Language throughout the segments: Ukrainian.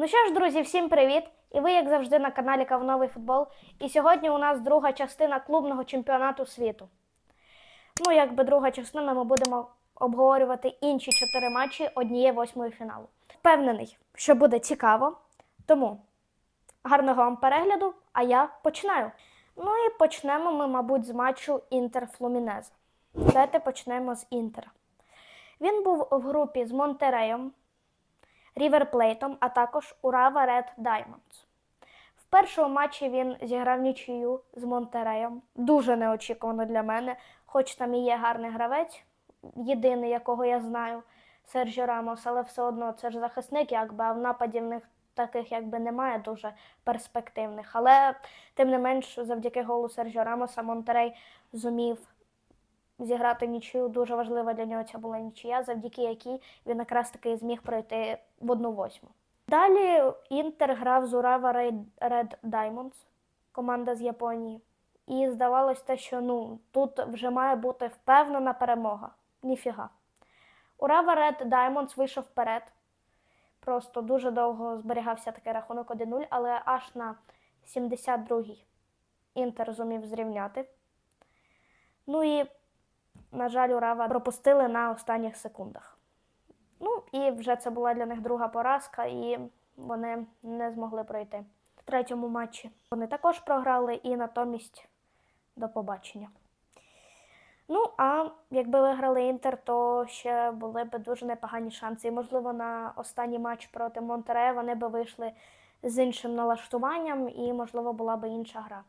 Ну що ж, друзі, всім привіт! І ви, як завжди, на каналі Кавновий футбол. І сьогодні у нас друга частина клубного чемпіонату світу. Ну, якби друга частина, ми будемо обговорювати інші чотири матчі однієї восьмої фіналу. Впевнений, що буде цікаво. Тому гарного вам перегляду, а я починаю. Ну і почнемо ми, мабуть, з матчу Інтер Флумінезе. Давайте почнемо з Інтера. Він був в групі з Монтереєм, Рівер Плейтом, а також Урава Ред Даймондс. В першому матчі він зіграв нічию з Монтереєм. Дуже неочікувано для мене, хоч там і є гарний гравець, єдиний, якого я знаю, Сержіо Рамос, але все одно це ж захисник, якби, а в нападі в них таких якби немає дуже перспективних. Але тим не менш, завдяки голу Сержіо Рамоса Монтерей зумів зіграти нічию. Дуже важлива для нього ця була нічия, завдяки якій він якраз таки зміг пройти в одну восьму. Далі Інтер грав з Урава Red Diamonds, команда з Японії. І здавалось те, що ну, тут вже має бути впевнена перемога. Ніфіга. Урава Red Diamonds вийшов вперед. Просто дуже довго зберігався такий рахунок 1-0, але аж на 72-й Інтер зумів зрівняти. Ну і на жаль, Урава пропустили на останніх секундах. Ну і вже це була для них друга поразка, і вони не змогли пройти. В третьому матчі вони також програли і натомість до побачення. Ну, а якби виграли Інтер, то ще були б дуже непогані шанси. І, можливо, на останній матч проти Монтерея вони б вийшли з іншим налаштуванням, і, можливо, була б інша гра.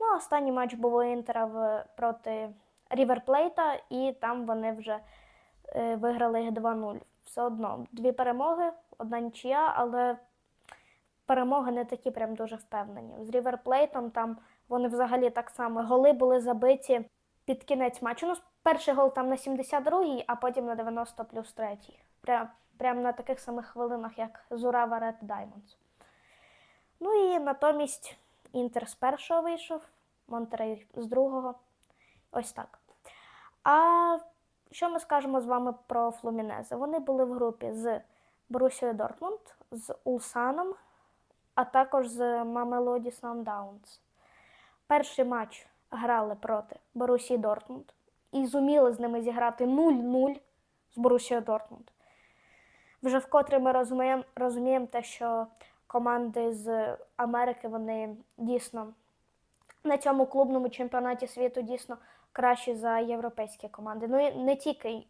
Ну, останній матч був у Інтера проти Ріверплейта, і там вони вже е, виграли їх 2-0. Все одно дві перемоги, одна нічия, але перемоги не такі прям дуже впевнені. З Ріверплейтом там вони взагалі так само голи були забиті під кінець матчу. Ну, перший гол там на 72-й, а потім на 90 плюс 3. Прям, прям на таких самих хвилинах, як Зурава Ред Даймондс. Ну і натомість Інтер з першого вийшов, Монтерей з другого. Ось так. А що ми скажемо з вами про Флумінезе? Вони були в групі з Борусією Дортмунд, з Улсаном, а також з Мамелоді Сандаунс. Перший матч грали проти Борусії Дортмунд і зуміли з ними зіграти 0-0 з Борусією Дортмунд. Вже вкотре ми розуміємо, розуміємо те, що команди з Америки вони дійсно на цьому клубному чемпіонаті світу дійсно кращі за європейські команди. Ну не тільки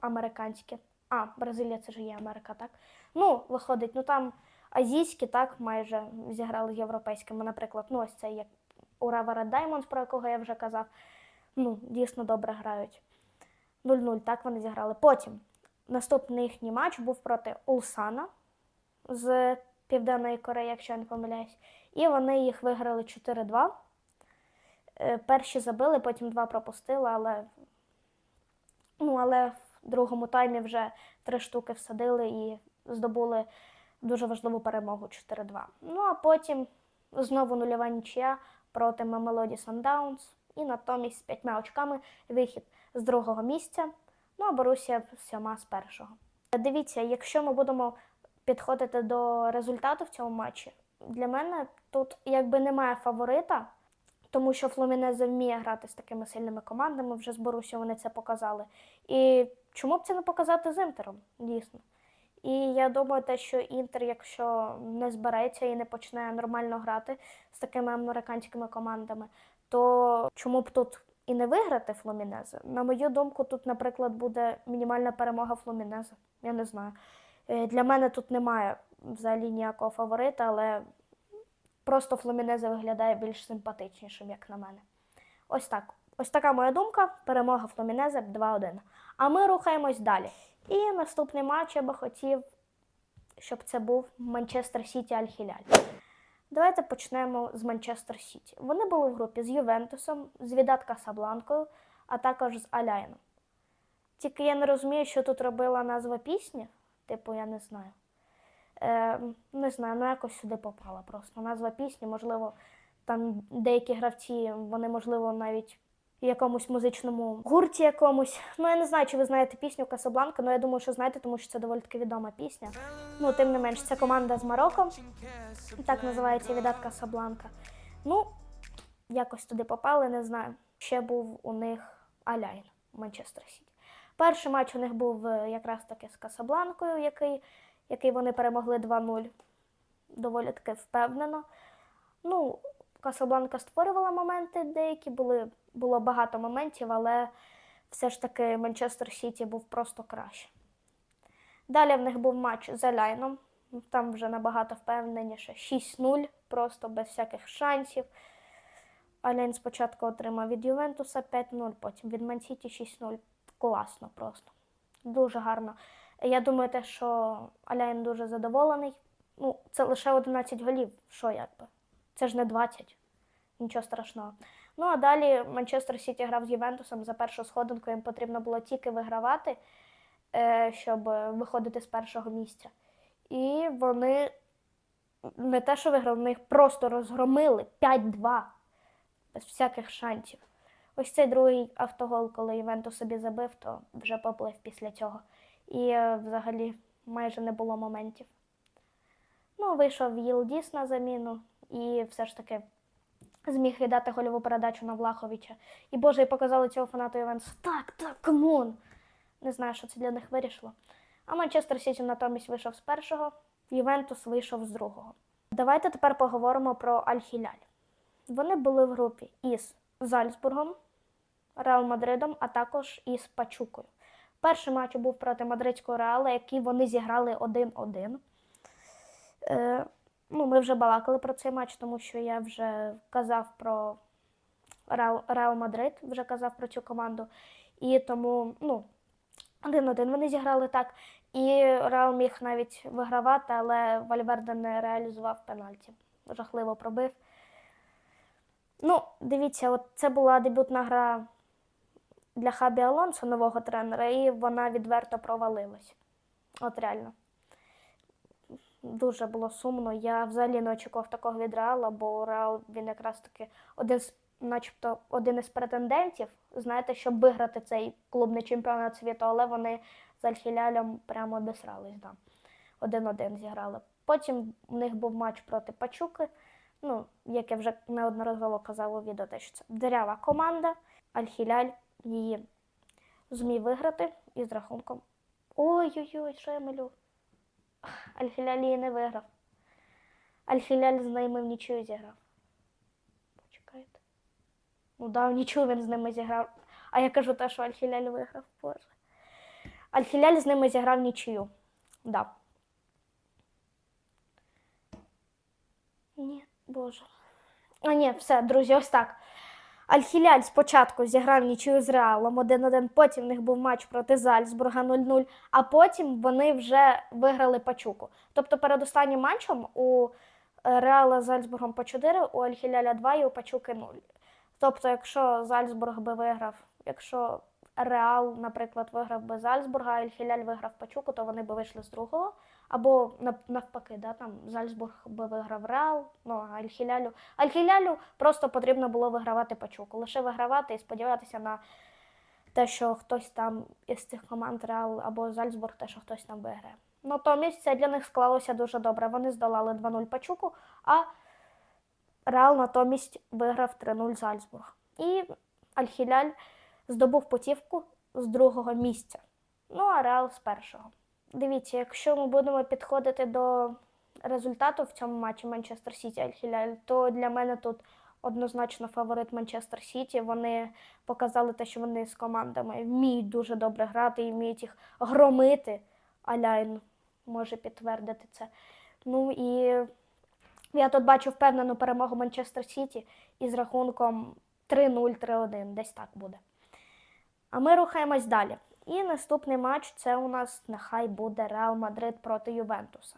американські. А, Бразилія це ж є Америка, так? Ну, виходить, ну там азійські так майже зіграли з європейськими. Наприклад, ну ось це як Red Diamonds, про якого я вже казав. Ну, дійсно добре грають. 0-0, так вони зіграли. Потім наступний їхній матч був проти Улсана з Південної Кореї, якщо я не помиляюсь. І вони їх виграли 4-2. Е, Перші забили, потім два пропустили, але, ну, але в другому таймі вже три штуки всадили і здобули дуже важливу перемогу 4-2. Ну а потім знову нульова нічия проти Мамелоді Сандаунс. І натомість з п'ятьма очками вихід з другого місця. Ну а Борусія сьома з першого. Дивіться, якщо ми будемо підходити до результату в цьому матчі, для мене тут якби немає фаворита, тому що Флумінезе вміє грати з такими сильними командами, вже з Борусією вони це показали. І чому б це не показати з Інтером, дійсно. І я думаю, те, що Інтер, якщо не збереться і не почне нормально грати з такими американськими командами, то чому б тут і не виграти Флумінезе? На мою думку, тут, наприклад, буде мінімальна перемога Флумінезе. Я не знаю. Е, Для мене тут немає взагалі ніякого фаворита, але просто Флумінезе виглядає більш симпатичнішим, як на мене. Ось так. Ось така моя думка. Перемога Флумінезе 2-1. А ми рухаємось далі. І наступний матч я би хотів, щоб це був Манчестер Сіті Аль-Хіляль. Давайте почнемо з Манчестер Сіті. Вони були в групі з Ювентусом, з Відат Касабланкою, а також з Аляйном. Тільки я не розумію, що тут робила назва пісні. Типу, я не знаю. Не знаю, ну якось сюди попала просто. Назва пісні, можливо, там деякі гравці, вони, можливо, навіть якомусь музичному гурті якомусь. Ну, я не знаю, чи ви знаєте пісню Касабланка, але я думаю, що знаєте, тому що це доволі таки відома пісня. Ну, тим не менш, це команда з Марокко. Так називається Відат Касабланка. Ну, якось туди попали, не знаю. Ще був у них Аляйн Манчестер Сіті. Перший матч у них був е, якраз таки з Касабланкою, який, який вони перемогли 2-0. Доволі таки впевнено. Ну, Касабланка створювала моменти деякі, були, було багато моментів, але все ж таки Манчестер Сіті був просто краще. Далі в них був матч з Аляйном. Там вже набагато впевненіше. 6-0, просто без всяких шансів. Аляйн спочатку отримав від Ювентуса 5-0, потім від Мансіті 6-0. Класно просто. Дуже гарно. Я думаю, те, що Аляйн дуже задоволений. Ну, це лише 11 голів. Що якби? Це ж не 20. Нічого страшного. Ну а далі Манчестер Сіті грав з Ювентусом за першу сходинку. Їм потрібно було тільки вигравати, е, щоб виходити з першого місця. І вони не те, що виграли, вони їх просто розгромили 5-2 без всяких шансів. Ось цей другий автогол, коли Івентус собі забив, то вже поплив після цього. І е, взагалі майже не було моментів. Ну, вийшов Єлдіс на заміну і все ж таки зміг віддати гольову передачу на Влаховича. І Боже, і показали цього фанату Івентуса. Так, так, камон! Не знаю, що це для них вирішило. А Манчестер Сіті натомість вийшов з першого, Ювентус вийшов з другого. Давайте тепер поговоримо про Аль-Хіляль. Вони були в групі із Зальцбургом, Реал Мадридом, а також із Пачукою. Перший матч був проти мадридського Реала, який вони зіграли 1-1. Е, ну, ми вже балакали про цей матч, тому що я вже казав про Реал, Реал Мадрид, вже казав про цю команду. І тому, ну, 1-1 вони зіграли так. І Реал міг навіть вигравати, але Вальверде не реалізував пенальті. Жахливо пробив. Ну, дивіться, от це була дебютна гра для Хабі Алонсо, нового тренера, і вона відверто провалилась. От реально. Дуже було сумно. Я взагалі не очікував такого від Реала, бо Реал він якраз таки один з, начебто, один із претендентів, знаєте, щоб виграти цей клубний чемпіонат світу, але вони з Альхілялем прямо обісрались. Да. Один-один зіграли. Потім у них був матч проти Пачуки. Ну, як я вже неодноразово казав у відео, те, що це дирява команда. Аль-Хіляль її зміг виграти із рахунком. Ой-ой-ой, що я малю? Аль-Хіляль її не виграв. Аль-Хіляль з ними в нічию зіграв. Почекайте. Ну да, в нічию він з ними зіграв. А я кажу те, що Аль-Хіляль виграв, боже. Аль-Хіляль з ними зіграв нічию. Да. Ні, боже. А ні, все, друзі, ось так. Аль-Хіляль спочатку зіграв нічию з Реалом 1-1, потім в них був матч проти Зальцбурга 0-0, а потім вони вже виграли Пачуку. Тобто перед останнім матчем у е, Реала з Зальцбургом по 4, у Аль-Хіляля 2 і у Пачуки 0. Тобто, якщо Зальцбург би виграв, якщо Реал, наприклад, виграв би Зальцбурга, а Аль-Хіляль виграв Пачуку, то вони би вийшли з другого. Або навпаки, да, там Зальцбург би виграв Реал, ну Аль-Хілялю. Аль-Хілялю просто потрібно було вигравати Пачуку. Лише вигравати і сподіватися на те, що хтось там із цих команд Реал або Зальцбург, те, що хтось там виграє. Натомість це для них склалося дуже добре. Вони здолали 2-0 Пачуку, а Реал натомість виграв 3-0 Зальцбург. І Аль-Хіляль здобув путівку з другого місця. Ну, а Реал з першого. Дивіться, якщо ми будемо підходити до результату в цьому матчі Манчестер Сіті Аль-Хіляль, то для мене тут однозначно фаворит Манчестер Сіті. Вони показали те, що вони з командами вміють дуже добре грати і вміють їх громити. Аляйн може підтвердити це. Ну і я тут бачу впевнену перемогу Манчестер Сіті із рахунком 3-0, 3-1, десь так буде. А ми рухаємось далі. І наступний матч це у нас нехай буде Реал Мадрид проти Ювентуса.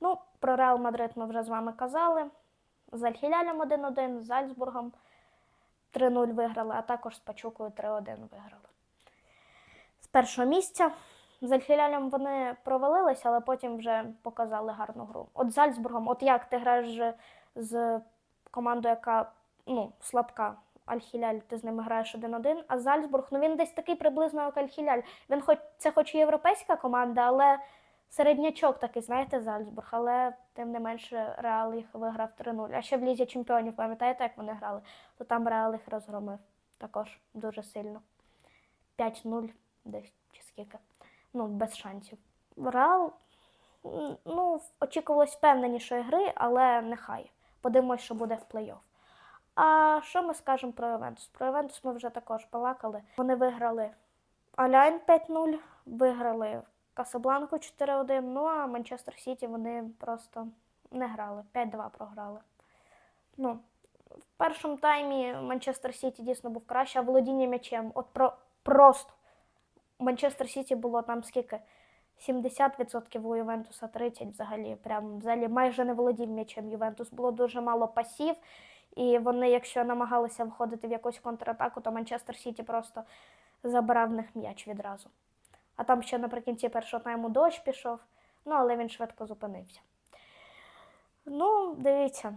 Ну, про Реал Мадрид ми вже з вами казали. З Альхілялем 1-1, з Зальцбургом 3-0 виграли, а також з Пачукою 3-1 виграли. З першого місця з Альхілялем вони провалилися, але потім вже показали гарну гру. От з Зальцбургом, от як ти граєш з командою, яка ну, слабка, Аль-Хіляль, ти з ними граєш 1-1, а Зальцбург, ну він десь такий приблизно як Аль-Хіляль. Він хоч це хоч і європейська команда, але середнячок такий, знаєте, Зальцбург, але тим не менше Реал їх виграв 3-0. А ще в Лізі Чемпіонів, пам'ятаєте, як вони грали? То там Реал їх розгромив також дуже сильно. 5-0 десь чи скільки. Ну, без шансів. Реал, ну, очікувалось впевненішої гри, але нехай. Подивимось, що буде в плей-офф. А що ми скажемо про Ювентус? Про Ювентус ми вже також балакали. Вони виграли Аляйн 5-0, виграли Касабланку 4-1, ну а Манчестер Сіті вони просто не грали, 5-2 програли. Ну, в першому таймі Манчестер Сіті дійсно був краще, а володіння м'ячем. От про, просто. Манчестер Сіті було там скільки? 70% у Ювентуса 30% взагалі. Прям взагалі майже не володів м'ячем Ювентус. Було дуже мало пасів. І вони, якщо намагалися виходити в якусь контратаку, то Манчестер Сіті просто забирав в них м'яч відразу. А там ще наприкінці першого тайму дощ пішов, ну але він швидко зупинився. Ну, дивіться,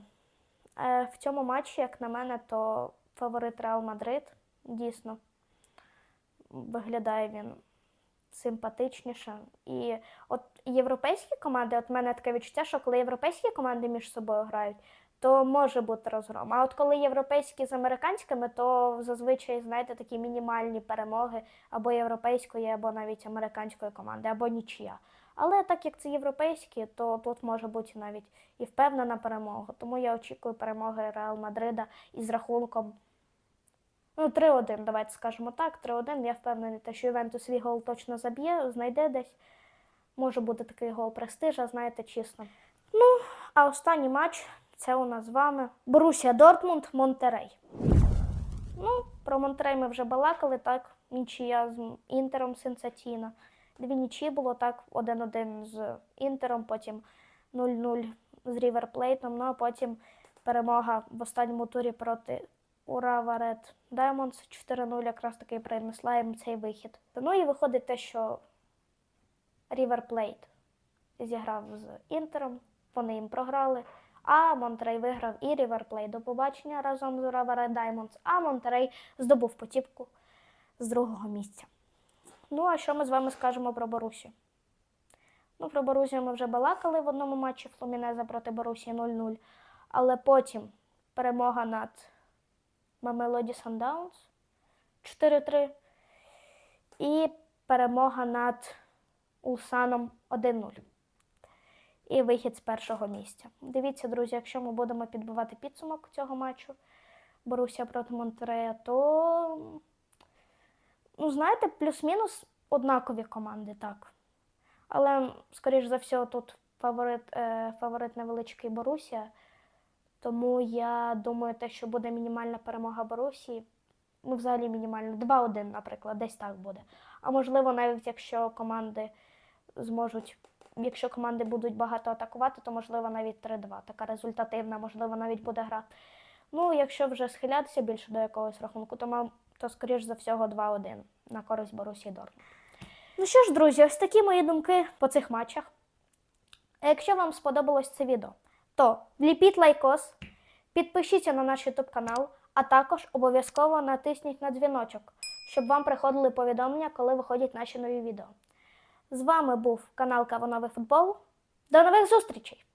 е, в цьому матчі, як на мене, то фаворит Реал Мадрид дійсно виглядає він симпатичніше. І от європейські команди, от в мене таке відчуття, що коли європейські команди між собою грають, то може бути розгром. А от коли європейські з американськими, то зазвичай, знаєте, такі мінімальні перемоги або європейської, або навіть американської команди, або нічия. Але так як це європейські, то тут може бути навіть і впевнена перемога. Тому я очікую перемоги Реал Мадрида із рахунком Ну, 3-1, давайте скажемо так. 3-1. Я впевнений, те, що Ювентус свій гол точно заб'є, знайде десь. Може бути такий гол престижа, знаєте, чесно. Ну, а останній матч це у нас з вами Борусія Дортмунд, Монтерей. Ну, про Монтерей ми вже балакали, так. Нічия з Інтером сенсаційна. Дві нічі було так, 1-1 з Інтером, потім 0-0 з Ріверплейтом, ну а потім перемога в останньому турі проти Урава Ред Diamonds 4-0 якраз таки принесла їм цей вихід. Ну і виходить те, що Plate зіграв з Інтером, вони їм програли. А Монтерей виграв і Plate до побачення разом з Red Diamonds, а Монтерей здобув потіпку з другого місця. Ну, а що ми з вами скажемо про Борусі? Ну, про Борусію ми вже балакали в одному матчі Флумінеза проти Борусії 0-0. Але потім перемога над Mamelody Sundowns 4-3. І перемога над Улсаном 1-0. І вихід з першого місця. Дивіться, друзі, якщо ми будемо підбивати підсумок цього матчу Борусія проти Монтерея, то, ну, знаєте, плюс-мінус однакові команди, так. Але, скоріш за все, тут фаворит, е, фаворит невеличкий Борусія. Тому я думаю, те, що буде мінімальна перемога Борусії, ну, взагалі мінімально 2-1, наприклад, десь так буде. А можливо, навіть якщо команди зможуть, якщо команди будуть багато атакувати, то можливо навіть 3-2. Така результативна, можливо, навіть буде гра. Ну, якщо вже схилятися більше до якогось рахунку, то, то скоріш за всього 2-1 на користь Борусії Дортмунд. Ну що ж, друзі, ось такі мої думки по цих матчах. А якщо вам сподобалось це відео, то вліпіть лайкос, підпишіться на наш YouTube канал, а також обов'язково натисніть на дзвіночок, щоб вам приходили повідомлення, коли виходять наші нові відео. З вами був канал Кавановий Футбол. До нових зустрічей!